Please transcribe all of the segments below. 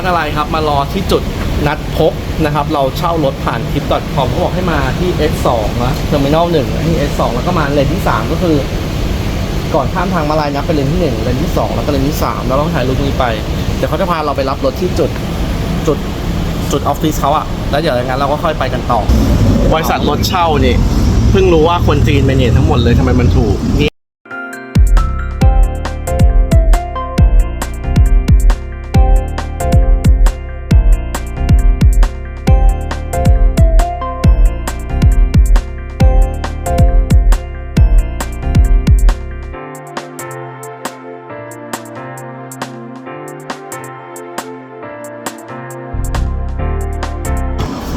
ร์ทอะไรครับ มารอที่จุดนัดพบนะครับ เราเช่ารถผ่านทิป .com เขาบอกให้มาที่ S2 นะเทอร์มินอลหนึ่งที่ S2 แล้วก็มาเลนที่ 3 ก็คือ ก่อนข้ามทางมาลายนับเป็นเลนที่ 1 เลนที่ 2 แล้วก็เลนที่ 3 แล้วเราก็ถ่ายรูปนี้ไป เดี๋ยวเขาจะพาเราไปรับรถที่จุดจุดจุดออฟฟิศเขาอะแล้วเดี๋ยวอย่างนั้นเราก็ค่อยไปกันต่อบริษัทรถเช่านี่เพิ่งรู้ว่าคนจีนเป็นเนี่ยทั้งหมดเลยทำไมมันถูก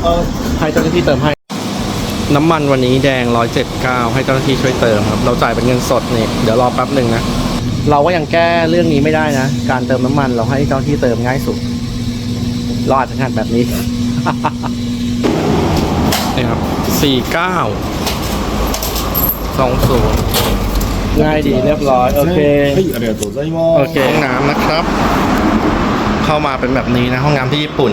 เออให้เจ้าหน้าที่เติมให้ น้ำมันวันนี้แดง 179 ให้เจ้าหน้าที่ช่วยเติมครับ เราจ่ายเป็นเงินสดนี่ เดี๋ยวรอแป๊บหนึ่งนะ เราก็ยังแก้เรื่องนี้ไม่ได้นะ การเติมน้ำมันเราให้เจ้าหน้าที่เติมง่ายสุด เราอาจจะทำแบบนี้ นี่ครับ 49 20 ง่ายดีเรียบร้อย โอเค はい、ありがとうございます。 โอเคห้องน้ำนะครับ เข้ามาเป็นแบบนี้นะ ห้องน้ำที่ญี่ปุ่น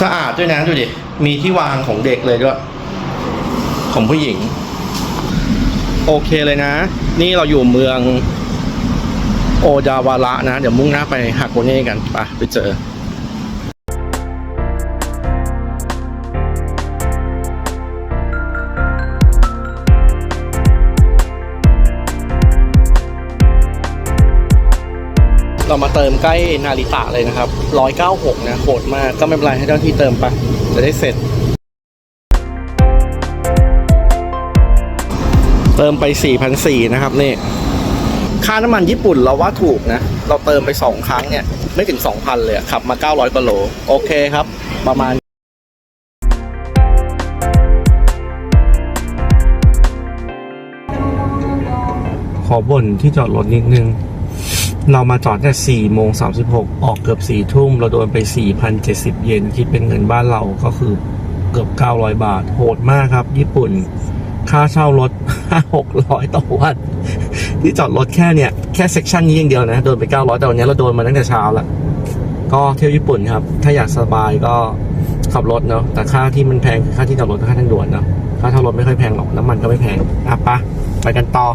สะอาดด้วยนะดูดิ มีที่วางของเด็กเลยด้วย ของผู้หญิง โอเคเลยนะ นี่เราอยู่เมือง โอดาวาระนะ เดี๋ยวมุ่งหน้าไปฮาโกเน่กันไปไปเจอ เรามาเติมใกล้นาริตะเลยนะครับ 196 นะโหดมาก ก็ไม่เป็นไรให้เจ้าที่เติมไป จะได้เสร็จ เติมไป 4,400 นะครับนี่ ค่าน้ำมันญี่ปุ่นเราว่าถูกนะ เราเติมไป 2 ครั้งเนี่ย ไม่ถึง 2,000 เลยขับมา 900กว่าโล โอเคครับ ประมาณขอบ่นที่จอดรถนิดนึง เรามาจอดแต่4โมง36ออกเกือบ4ทุ่ม เราโดนไป4,070เยนคิดเป็นเงินบ้านเราก็คือเกือบ900บาท โหดมากครับ ญี่ปุ่น ค่าเช่ารถ5-600ต่อวัน ที่จอดรถแค่เนี่ย แค่เซกชันนี้อย่างเดียวนะ โดนไป900แต่วันนี้เราโดนมาตั้งแต่เช้าล้วก็เที่ยวญี่ปุ่นครับ ถ้าอยากสบายก็ขับรถเนาะแต่ค่าที่มันแพงคือค่าที่จอดรถกับค่าทางด่วนเนาะค่าเช่ารถไม่ค่อยแพงหรอกน้ำมันก็ไม่แพงอะปะไปกันต่อ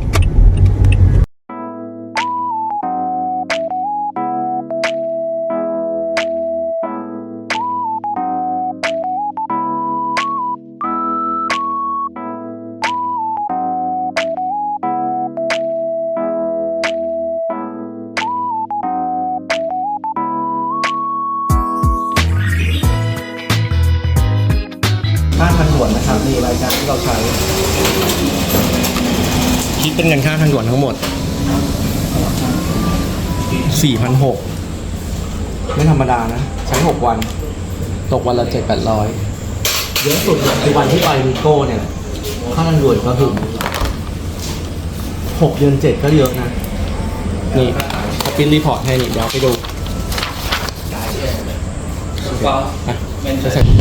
วนนะครับมีรายการที่เราใช้คิดเป็นเงินค่าทางด่วนทั้งหมด 4,600 ไม่ธรรมดานะ ใช้ 6 วัน ตกวันละ 7-800 เยอะสุดเนี่ยคือวันที่ไปมิโก้เนี่ยค่าทางด่วนก็ถึง6เดือน7ก็เยอะนะนี่เขาปิ้นรีพอร์ตให้นี่เดี๋ยวไปดู อะจะใส่